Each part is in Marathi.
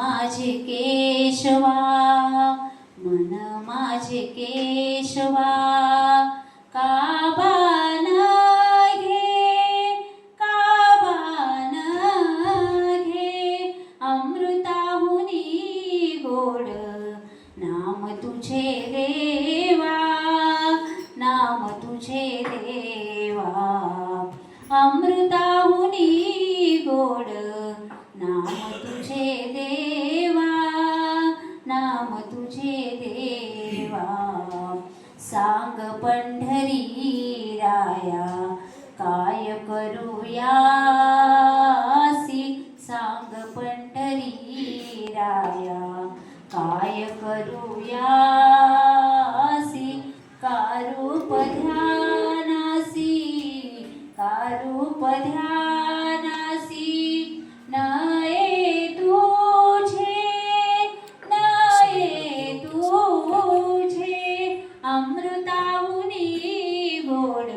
माझे केशवा मन माझे केशवा काबान घे काबान घे अमृताहुनी गोड नाम तुझे देवा नाम तुझे देवा अमृताहुनी गोड नाम सांग पंढरी राया काय करूया? सांग पंढरी राया काय करूया? कारू पध्यानासी कारू पध्या अमृताहुनी गोड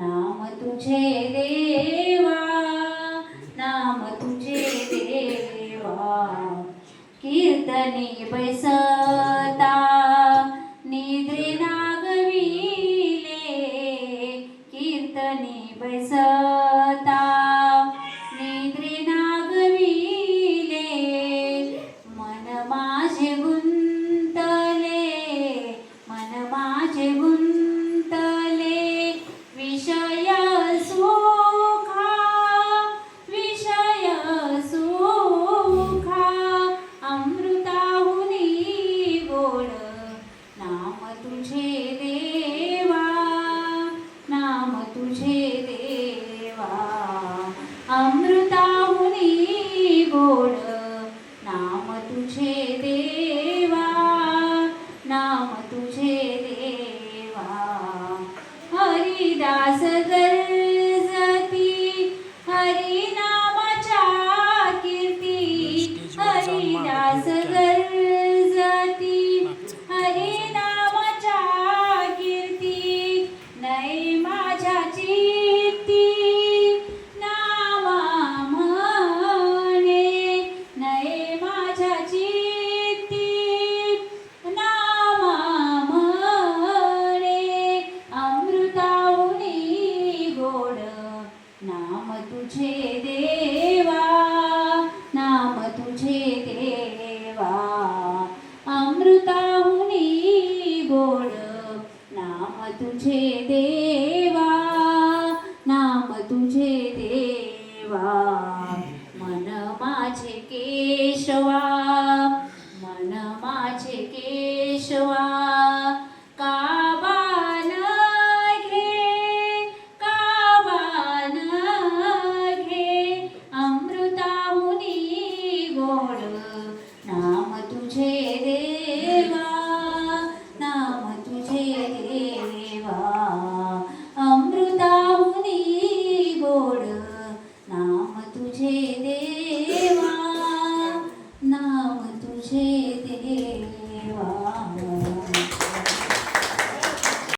नाम तुझे देवा नाम तुझे देवा. कीर्तनी बैसा. गोड नाम तुझे देवा नाम तुझे देवा. हरिदास तुझे देवा नाम तुझे देवा. मन माझे केशवा.